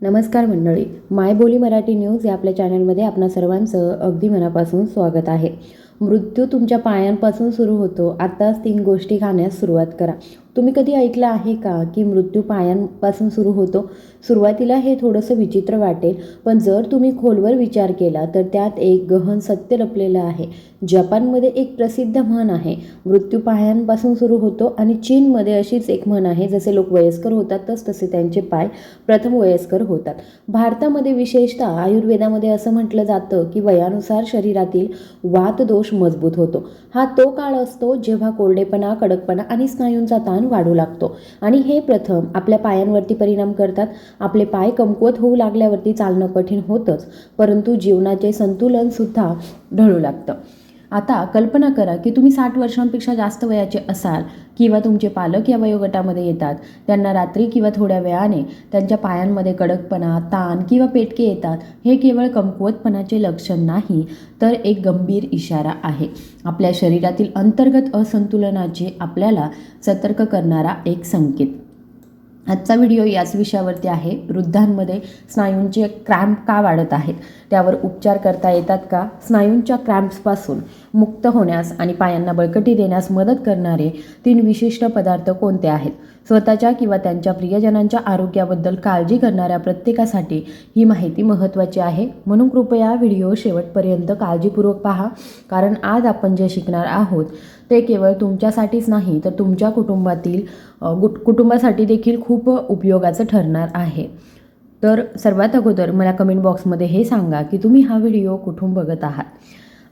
नमस्कार मंडळी माय बोली मराठी न्यूज या आपल्या चॅनलमध्ये आपणा सर्वांचं अगदी मनापासून स्वागत आहे. मृत्यू तुमच्या पायांपासून सुरू होतो. आत्ताच तीन गोष्टी खाण्यास सुरुवात करा. तुम्ही कधी ऐकलं आहे का की मृत्यू पायांपासून सुरू होतो? सुरुवातीला हे थोडंसं विचित्र वाटेल पण जर तुम्ही खोलवर विचार केला तर त्यात एक गहन सत्य लपलेलं आहे. जपानमध्ये एक प्रसिद्ध म्हण आहे मृत्यू पायांपासून सुरू होतो आणि चीनमध्ये अशीच एक म्हण आहे जसे लोक वयस्कर होतात तस तसे त्यांचे पाय प्रथम वयस्कर होतात. भारतामध्ये विशेषतः आयुर्वेदामध्ये असं म्हटलं जातं की वयानुसार शरीरातील वातदोष मजबूत होतो. हा तो काळ असतो जेव्हा कोरडेपणा कडकपणा आणि स्नायूंचा ताण वाढू लागतो. आणि हे प्रथम आपल्या पायांवरती परिणाम करतात. आपले पाय कमकुवत होऊ लागल्यावरती चालणं कठीण होतंच परंतु जीवनाचे संतुलन सुद्धा ढळू लागतं. आता कल्पना करा की तुम्ही साठ वर्षांपेक्षा जास्त वयाचे असाल किंवा तुमचे पालक या वयोगटामध्ये येतात. त्यांना रात्री किंवा थोड्या वेळाने त्यांच्या पायांमध्ये कडकपणा ताण किंवा पेटके येतात. हे केवळ कमकुवतपणाचे लक्षण नाही तर एक गंभीर इशारा आहे. आपल्या शरीरातील अंतर्गत असंतुलनाचे आपल्याला सतर्क करणारा एक संकेत. आजचा व्हिडिओ याच विषयावरती आहे. वृद्धांमध्ये स्नायूंचे क्रॅम्प का वाढत आहेत? त्यावर उपचार करता येतात का? स्नायूंच्या क्रॅम्प्सपासून मुक्त होण्यास आणि पायांना बळकटी देण्यास मदत करणारे तीन विशिष्ट पदार्थ कोणते आहेत? स्वतःच्या किंवा त्यांच्या प्रियजनांच्या आरोग्याबद्दल काळजी करणाऱ्या प्रत्येकासाठी ही माहिती महत्त्वाची आहे. म्हणून कृपया व्हिडिओ शेवटपर्यंत काळजीपूर्वक पहा कारण आज आपण जे शिकणार आहोत ते केवळ तुमच्यासाठीच नाही तर तुमच्या कुटुंबातील गुट कुटुंबासाठी देखील खूप उपयोगाचं ठरणार आहे. तर सर्वात अगोदर मला कमेंट बॉक्समध्ये हे सांगा की तुम्ही हा व्हिडिओ कुठून बघत आहात?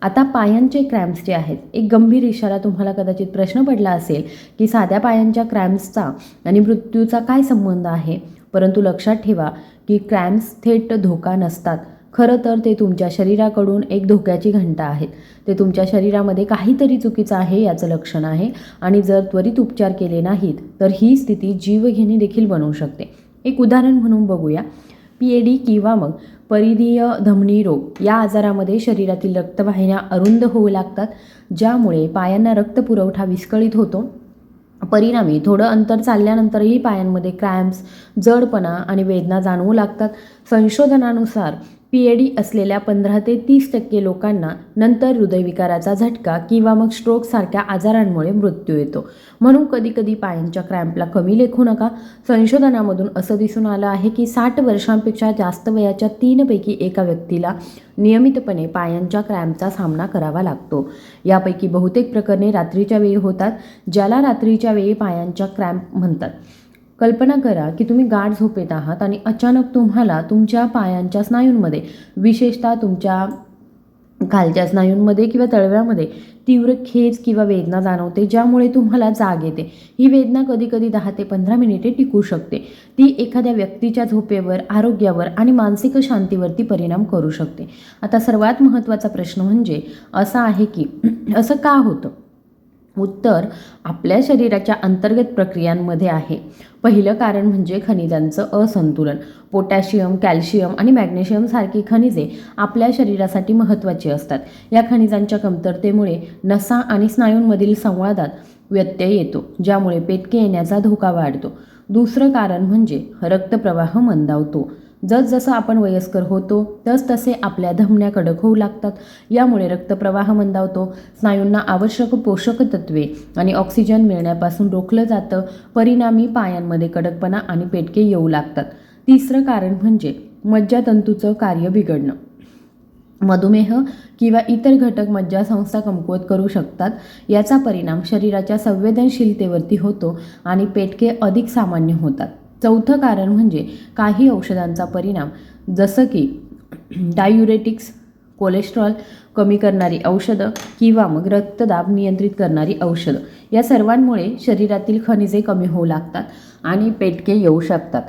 आता पायांचे क्रॅम्प्स जे आहेत एक गंभीर इशारा तुम्हाला कदाचित प्रश्न पडला असेल की साध्या पायांच्या क्रॅम्प्सचा आणि मृत्यूचा काय संबंध आहे? परंतु लक्षात ठेवा की क्रॅम्प्स थेट धोका नसतात. खरं तर ते तुमच्या शरीराकडून एक धोक्याची घंटा आहेत. ते तुमच्या शरीरामध्ये काहीतरी चुकीचं आहे याचं लक्षण आहे आणि जर त्वरित उपचार केले नाहीत तर ही स्थिती जीवघेणी देखील बनवू शकते. एक उदाहरण म्हणून बघूया. पी ए डी किंवा मग परिधीय धमनी रोग या आजारामध्ये शरीरातील रक्तवाहिन्या अरुंद होऊ लागतात ज्यामुळे पायांना रक्तपुरवठा विस्कळीत होतो. परिणामी थोडं अंतर चालल्यानंतरही पायांमध्ये क्रॅम्प्स जडपणा आणि वेदना जाणवू लागतात. संशोधनानुसार पी ए डी असलेल्या पंधरा ते तीस टक्के लोकांना नंतर हृदयविकाराचा झटका किंवा मग स्ट्रोकसारख्या आजारांमुळे मृत्यू येतो. म्हणून कधीकधी पायांच्या क्रॅम्पला कमी लेखू नका. संशोधनामधून असं दिसून आलं आहे की साठ वर्षांपेक्षा जास्त वयाच्या तीनपैकी एका व्यक्तीला नियमितपणे पायांच्या क्रॅम्पचा सामना करावा लागतो. यापैकी बहुतेक प्रकरणे रात्रीच्या वेळी होतात ज्याला रात्रीच्या वेळी पायांच्या क्रॅम्प म्हणतात. कल्पना करा की तुम्ही गाढ झोपेत आहात आणि अचानक तुम्हाला तुमच्या पायांच्या स्नायूंमध्ये विशेषतः तुमच्या खालच्या स्नायूंमध्ये किंवा तळव्यामध्ये तीव्र खेच किंवा वेदना जाणवते ज्यामुळे तुम्हाला जाग येते. ही वेदना कधी कधी दहा ते पंधरा मिनिटे टिकू शकते. ती एखाद्या व्यक्तीच्या झोपेवर आरोग्यावर आणि मानसिक शांतीवरती परिणाम करू शकते. आता सर्वात महत्त्वाचा प्रश्न म्हणजे असा आहे की असं का होतं? उत्तर आपल्या शरीराच्या अंतर्गत प्रक्रियांमध्ये आहे. पहिलं कारण म्हणजे खनिजांचं असंतुलन. पोटॅशियम कॅल्शियम आणि मॅग्नेशियम सारखी खनिजे आपल्या शरीरासाठी महत्त्वाची असतात. या खनिजांच्या कमतरतेमुळे नसा आणि स्नायूंमधील संवादात व्यत्यय येतो ज्यामुळे पेटके येण्याचा धोका वाढतो. दुसरं कारण म्हणजे रक्तप्रवाह मंदावतो. जसजसं आपण वयस्कर होतो तसतसे आपल्या धमन्या कडक होऊ लागतात. यामुळे रक्तप्रवाह मंदावतो. स्नायूंना आवश्यक पोषक तत्वे आणि ऑक्सिजन मिळण्यापासून रोखलं जातं. परिणामी पायांमध्ये कडकपणा आणि पेटके येऊ लागतात. तिसरं कारण म्हणजे मज्जातंतूचं कार्य बिघडणं. मधुमेह किंवा इतर घटक मज्जासंस्था कमकुवत करू शकतात. याचा परिणाम शरीराच्या संवेदनशीलतेवरती होतो आणि पेटके अधिक सामान्य होतात. चौथं कारण म्हणजे काही औषधांचा परिणाम जसं की डायुरेटिक्स कोलेस्ट्रॉल कमी करणारी औषधं किंवा मग रक्तदाब नियंत्रित करणारी औषधं. या सर्वांमुळे शरीरातील खनिजे कमी होऊ लागतात आणि पेटके येऊ शकतात.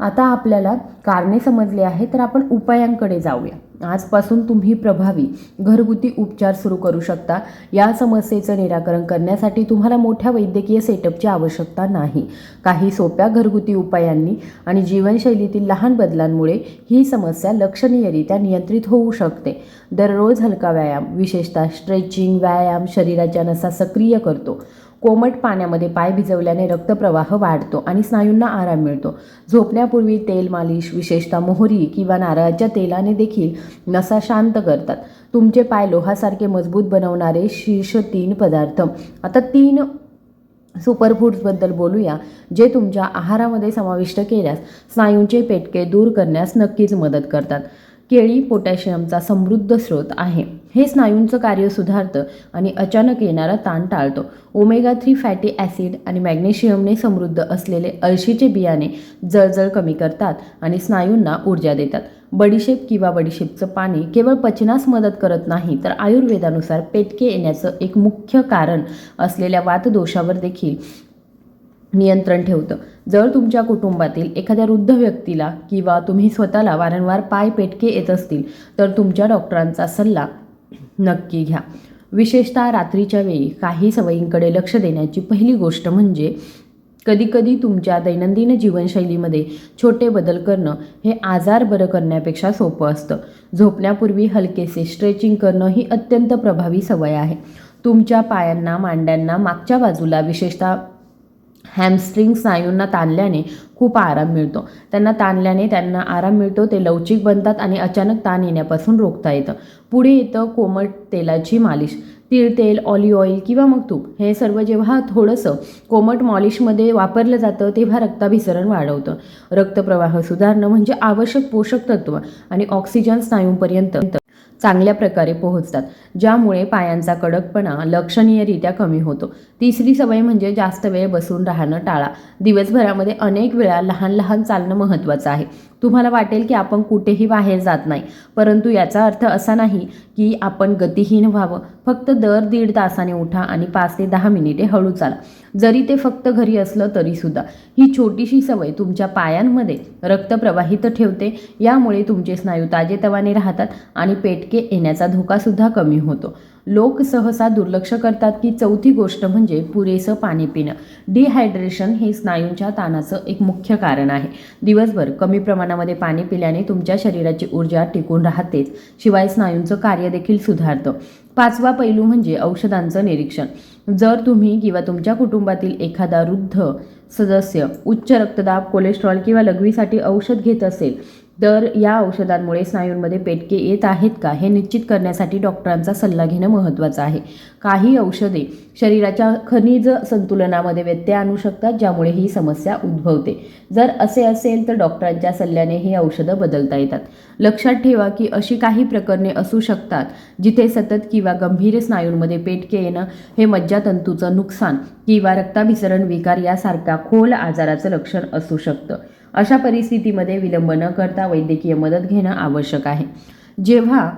आता आपल्याला कारणे समजले आहे तर आपण उपायांकडे जाऊया. आजपासून तुम्ही प्रभावी घरगुती उपचार सुरू करू शकता. या समस्येचं निराकरण करण्यासाठी तुम्हाला मोठ्या वैद्यकीय सेटअपची आवश्यकता नाही. काही सोप्या घरगुती उपायांनी आणि जीवनशैलीतील लहान बदलांमुळे ही समस्या लक्षणीयरित्या नियंत्रित होऊ शकते. दररोज हलका व्यायाम विशेषतः स्ट्रेचिंग व्यायाम शरीराच्या नसा सक्रिय करतो. कोमट पाण्यामध्ये पाय भिजवल्याने रक्तप्रवाह वाढतो आणि स्नायूंना आराम मिळतो. झोपण्यापूर्वी तेल मालिश विशेषतः मोहरी किंवा नारळाच्या तेलाने देखील नसा शांत करतात. तुमचे पाय लोहासारखे मजबूत बनवणारे शीर्ष तीन पदार्थ. आता तीन सुपरफूड्सबद्दल बोलूया जे तुमच्या आहारामध्ये समाविष्ट केल्यास स्नायूंचे पेटके दूर करण्यास नक्कीच मदत करतात. केळी पोटॅशियमचा समृद्ध स्रोत आहे. हे स्नायूंचं कार्य सुधारतं आणि अचानक येणारा ताण टाळतो. ओमेगा थ्री फॅटी ॲसिड आणि मॅग्नेशियमने समृद्ध असलेले अळशीचे बियाणे जळजळ कमी करतात आणि स्नायूंना ऊर्जा देतात. बडीशेप किंवा बडीशेपचं पाणी केवळ पचनास मदत करत नाही तर आयुर्वेदानुसार पेटके येण्याचं एक मुख्य कारण असलेल्या वातदोषावर देखील नियंत्रण ठेवतं. जर तुमच्या कुटुंबातील एखाद्या वृद्ध व्यक्तीला किंवा तुम्ही स्वतःला वारंवार पाय पेटके येत असतील तर तुमच्या डॉक्टरांचा सल्ला नक्की घ्या. विशेषतः रात्रीच्या वेळी काही सवयींकडे लक्ष देण्याची पहिली गोष्ट म्हणजे कधीकधी तुमच्या दैनंदिन जीवनशैलीमध्ये छोटे बदल करणं हे आजार बरं करण्यापेक्षा सोपं असतं. झोपण्यापूर्वी हलकेसे स्ट्रेचिंग करणं ही अत्यंत प्रभावी सवय आहे. तुमच्या पायांना मांड्यांना मागच्या बाजूला विशेषतः हॅमस्ट्रिंग स्नायूंना ताणल्याने खूप आराम मिळतो. त्यांना ताणल्याने त्यांना आराम मिळतो ते लवचिक बनतात आणि अचानक ताण येण्यापासून रोखता येतं. पुढे येतं कोमट तेलाची मालिश. तीळ तेल ऑलिव्ह ऑइल किंवा मग तूप. हे सर्व जेव्हा थोडंसं कोमट मॉलिशमध्ये वापरलं जातं तेव्हा रक्ताभिसरण वाढवतं. रक्तप्रवाह सुधारणं म्हणजे आवश्यक पोषक तत्व आणि ऑक्सिजन स्नायूंपर्यंत चांगल्या प्रकारे पोहोचतात. ज्यामुळे पायांचा कडकपणा लक्षणीयरित्या कमी होतो. तिसरी सवय म्हणजे जास्त वेळ बसून राहणं टाळा. दिवसभरामध्ये अनेक वेळा लहान लहान चालणं महत्त्वाचं आहे. तुम्हाला वाटेल की आपण कुठेही बाहेर जात नाही. परंतु याचा अर्थ असा नाही की आपण गतिहीन व्हावं. फक्त दर दीड तासाने उठा आणि पाच ते दहा मिनिटे हळू चाला. जरी ते फक्त घरी असलं तरीसुद्धा ही छोटीशी सवय तुमच्या पायांमध्ये रक्त प्रवाहित ठेवते. यामुळे तुमचे स्नायू ताजेतवाने राहतात आणि पेटके येण्याचा धोकासुद्धा कमी होतो. लोक सहसा दुर्लक्ष करतात की चौथी गोष्ट म्हणजे पुरेसं पाणी पिणं. डिहायड्रेशन हे स्नायूंच्या ताणाचं एक मुख्य कारण आहे. दिवसभर कमी प्रमाणामध्ये पाणी पिल्याने तुमच्या शरीराची ऊर्जा टिकून राहतेच. शिवाय स्नायूंचं कार्य देखील सुधारतं. पाचवा पैलू म्हणजे औषधांचं निरीक्षण. जर तुम्ही किंवा तुमच्या कुटुंबातील एखादा वृद्ध सदस्य उच्च रक्तदाब कोलेस्ट्रॉल किंवा लघवीसाठी औषध घेत असेल तर या औषधांमुळे स्नायूंमध्ये पेटके येत आहेत का हे निश्चित करण्यासाठी डॉक्टरांचा सल्ला घेणं महत्त्वाचं आहे. काही औषधे शरीराच्या खनिज संतुलनामध्ये व्यत्यय आणू शकतात ज्यामुळे ही समस्या उद्भवते. जर असे असेल तर डॉक्टरांच्या सल्ल्याने ही औषधं बदलता येतात. लक्षात ठेवा की अशी काही प्रकरणे असू शकतात जिथे सतत किंवा गंभीर स्नायूंमध्ये पेटके येणं हे मज्जातंतूचं नुकसान किंवा रक्ताभिसरण विकार यासारख्या खोल आजाराचं लक्षण असू शकतं. अशा परिस्थितीमध्ये विलंब न करता वैद्यकीय मदत घेणं आवश्यक आहे. जेव्हा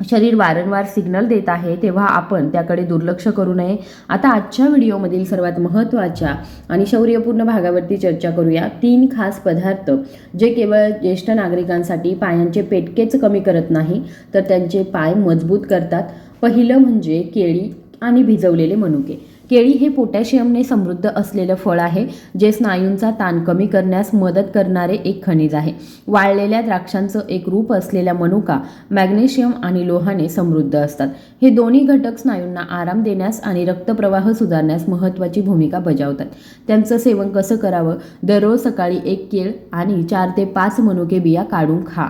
शरीर वारंवार सिग्नल देत आहे तेव्हा आपण त्याकडे दुर्लक्ष करू नये. आता आजच्या व्हिडिओमधील सर्वात महत्त्वाच्या आणि शौर्यपूर्ण भागावरती चर्चा करूया. तीन खास पदार्थ जे केवळ ज्येष्ठ नागरिकांसाठी पायांचे पेटकेच कमी करत नाही तर त्यांचे पाय मजबूत करतात. पहिलं म्हणजे केळी आणि भिजवलेले मनुके. केळी हे पोटॅशियमने समृद्ध असलेलं फळ आहे जे स्नायूंचा ताण कमी करण्यास मदत करणारे एक खनिज आहे. वाळलेल्या द्राक्षांचं एक रूप असलेल्या मनुका मॅग्नेशियम आणि लोहाने समृद्ध असतात. हे दोन्ही घटक स्नायूंना आराम देण्यास आणि रक्तप्रवाह सुधारण्यास महत्त्वाची भूमिका बजावतात. त्यांचं सेवन कसं करावं? दररोज सकाळी एक केळ आणि चार ते पाच मनुके बिया काढून खा.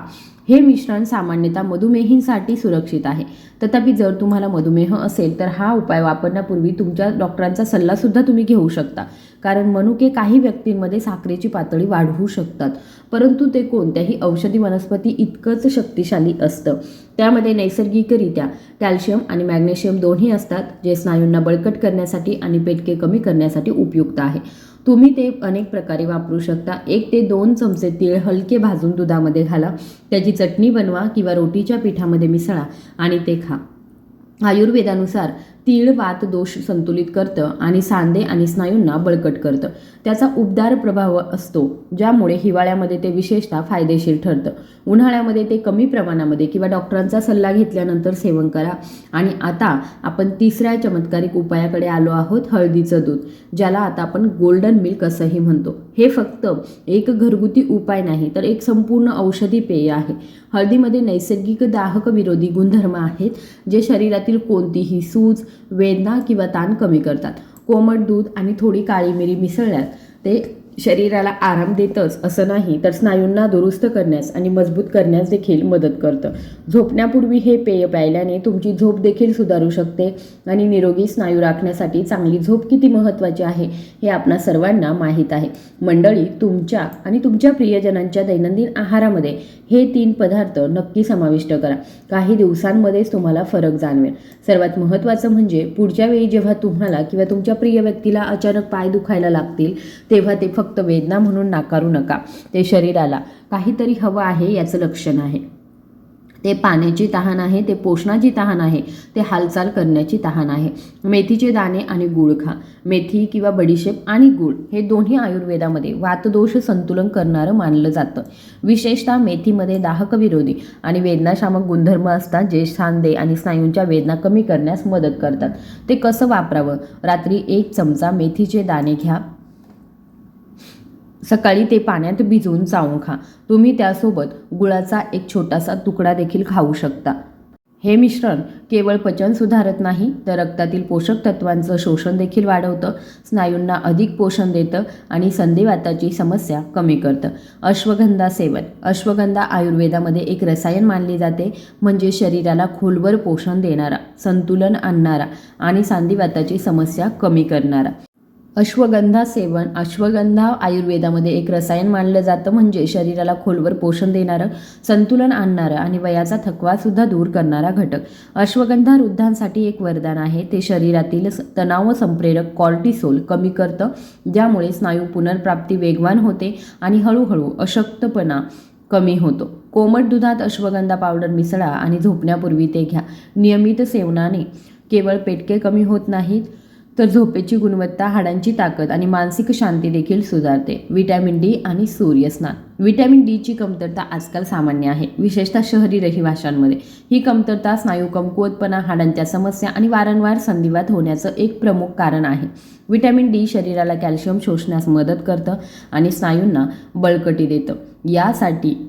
हे मिश्रण सामान्यतः मधुमेहींसाठी सुरक्षित आहे. तथापि जर तुम्हाला मधुमेह असेल तर हा उपाय वापरण्यापूर्वी तुमच्या डॉक्टरांचा सल्लासुद्धा तुम्ही घेऊ शकता. कारण मनुके काही व्यक्तींमध्ये साखरेची पातळी वाढवू शकतात. परंतु ते कोणत्याही औषधी वनस्पती इतकंच शक्तिशाली असतं. त्यामध्ये नैसर्गिकरित्या कॅल्शियम आणि मॅग्नेशियम दोन्ही असतात जे स्नायूंना बळकट करण्यासाठी आणि पेटके कमी करण्यासाठी उपयुक्त आहे. तुम्ही ते अनेक प्रकारे वापरू शकता. एक ते दोन चमचे तीळ हलके भाजून दुधामध्ये घाला. त्याची चटणी बनवा किंवा रोटीच्या पिठामध्ये मिसळा आणि ते खा. आयुर्वेदानुसार तीळ वात दोष संतुलित करतं आणि सांधे आणि स्नायूंना बळकट करतं. त्याचा उबदार प्रभाव असतो ज्यामुळे हिवाळ्यामध्ये ते विशेषतः फायदेशीर ठरतं. उन्हाळ्यामध्ये ते कमी प्रमाणामध्ये किंवा डॉक्टरांचा सल्ला घेतल्यानंतर सेवन करा. आणि आता आपण तिसऱ्या चमत्कारिक उपायाकडे आलो आहोत हळदीचं दूध ज्याला आता आपण गोल्डन मिल्क असंही म्हणतो. हे फक्त एक घरगुती उपाय नाही तर एक संपूर्ण औषधी पेय आहे. हळदीमध्ये नैसर्गिक दाहक विरोधी गुणधर्म आहेत जे शरीरातील कोणतीही सूज वेदना किंवा ताण कमी करतात. कोमट दूध आणि थोडी काळी मिरी मिसळल्यास ते शरीराला आराम देतच असं नाही तर स्नायूंना दुरुस्त करण्यास आणि मजबूत करण्यास देखील मदत करतं. झोपण्यापूर्वी हे पेय प्यायल्याने तुमची झोप देखील सुधारू शकते आणि निरोगी स्नायू राखण्यासाठी चांगली झोप किती महत्त्वाची आहे हे आपणा सर्वांना माहीत आहे. मंडळी तुमच्या आणि तुमच्या प्रियजनांच्या दैनंदिन आहारामध्ये हे तीन पदार्थ नक्की समाविष्ट करा. काही दिवसांमध्येच तुम्हाला फरक जाणवेल. सर्वात महत्त्वाचं म्हणजे पुढच्या वेळी जेव्हा तुम्हाला किंवा तुमच्या प्रिय व्यक्तीला अचानक पाय दुखायला लागतील तेव्हा ते फक्त फक्त वेदना म्हणून नाकारू नका. ते शरीराला काहीतरी हवं आहे याचं लक्षण आहे. ते पाण्याची तहान आहे ते पोषणाची तहान आहे ते हालचाल करण्याची तहान आहे. मेथीचे दाणे आणि गूळ खा. मेथी किंवा बडीशेप आणि गूळ हे दोन्ही आयुर्वेदामध्ये वातदोष संतुलन करणारं मानलं जातं. विशेषतः मेथीमध्ये दाहकविरोधी आणि वेदनाशामक गुणधर्म असतात जे सांदे आणि स्नायूंच्या वेदना कमी करण्यास मदत करतात. ते कसं वापरावं? रात्री एक चमचा मेथीचे दाणे घ्या. सकाळी ते पाण्यात भिजवून चावून खा. तुम्ही त्यासोबत गुळाचा एक छोटासा तुकडा देखील खाऊ शकता. हे मिश्रण केवळ पचन सुधारत नाही तर रक्तातील पोषक तत्वांचं शोषण देखील वाढवतं स्नायूंना अधिक पोषण देतं आणि संधिवाताची समस्या कमी करतं. अश्वगंधा सेवन. अश्वगंधा आयुर्वेदामध्ये एक रसायन मानली जाते म्हणजे शरीराला खोलवर पोषण देणारा संतुलन आणणारा आणि सांधिवाताची समस्या कमी करणारा. अश्वगंधा सेवन. अश्वगंधा आयुर्वेदामध्ये एक रसायन मानलं जातं म्हणजे शरीराला खोलवर पोषण देणारं संतुलन आणणारं आणि वयाचा थकवासुद्धा दूर करणारा घटक. अश्वगंधा वृद्धांसाठी एक वरदान आहे. ते शरीरातील स- तणाव संप्रेरक कॉर्टिसोल कमी करतं ज्यामुळे स्नायू पुनर्प्राप्ती वेगवान होते आणि हळूहळू अशक्तपणा कमी होतो. कोमट दुधात अश्वगंधा पावडर मिसळा आणि झोपण्यापूर्वी ते घ्या. नियमित सेवनाने केवळ पेटके कमी होत नाहीत तर झोपेची गुणवत्ता हाडांची ताकद आणि मानसिक शांती देखील सुधारते. विटॅमिन डी आणि सूर्यस्नान. विटॅमिन डीची कमतरता आजकाल सामान्य आहे. विशेषतः शहरी रहिवाशांमध्ये. ही कमतरता स्नायू कमकुवतपणा हाडांच्या समस्या आणि वारंवार संधिवात होण्याचं एक प्रमुख कारण आहे. विटॅमिन डी शरीराला कॅल्शियम शोषण्यास मदत करतं आणि स्नायूंना बळकटी देतं. यासाठी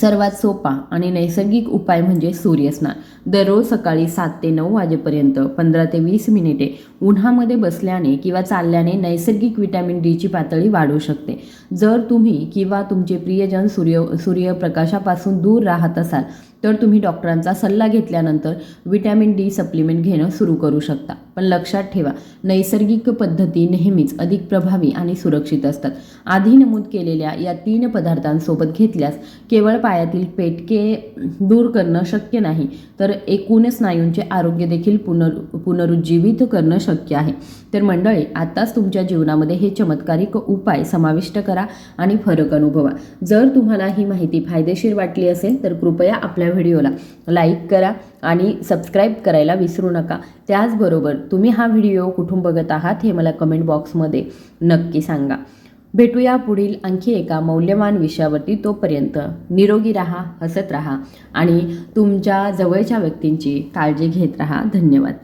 सर्वात सोपा आणि नैसर्गिक उपाय म्हणजे सूर्यस्नान. दररोज सकाळी सात ते नऊ वाजेपर्यंत पंधरा ते वीस मिनिटे उन्हामध्ये बसल्याने किंवा चालल्याने नैसर्गिक विटॅमिन डीची पातळी वाढू शकते. जर तुम्ही किंवा तुमचे प्रियजन सूर्य सूर्यप्रकाशापासून दूर राहत असाल तर तुम्ही डॉक्टरांचा सल्ला घेतल्यानंतर विटॅमिन डी सप्लिमेंट घेणं सुरू करू शकता. पण लक्षात ठेवा नैसर्गिक पद्धती नेहमीच अधिक प्रभावी आणि सुरक्षित असतात. आधी नमूद केलेल्या या तीन पदार्थांसोबत घेतल्यास केवळ पायातील पेटके दूर करणं शक्य नाही तर एकूण स्नायूंचे आरोग्य देखील पुनर पुनरुज्जीवित करणं शक्य शक्य आहे. तर मंडळी आत्ताच तुमच्या जीवनामध्ये हे चमत्कारिक उपाय समाविष्ट करा आणि फरक अनुभवा. जर तुम्हाला ही माहिती फायदेशीर वाटली असेल तर कृपया आपल्या व्हिडिओला लाईक करा आणि सबस्क्राईब करायला विसरू नका. त्याचबरोबर तुम्ही हा व्हिडिओ कुठून बघत आहात हे मला कमेंट बॉक्समध्ये नक्की सांगा. भेटूया पुढील आणखी एका मौल्यवान विषयावरती. तोपर्यंत निरोगी राहा हसत राहा आणि तुमच्या जवळच्या व्यक्तींची काळजी घेत राहा. धन्यवाद.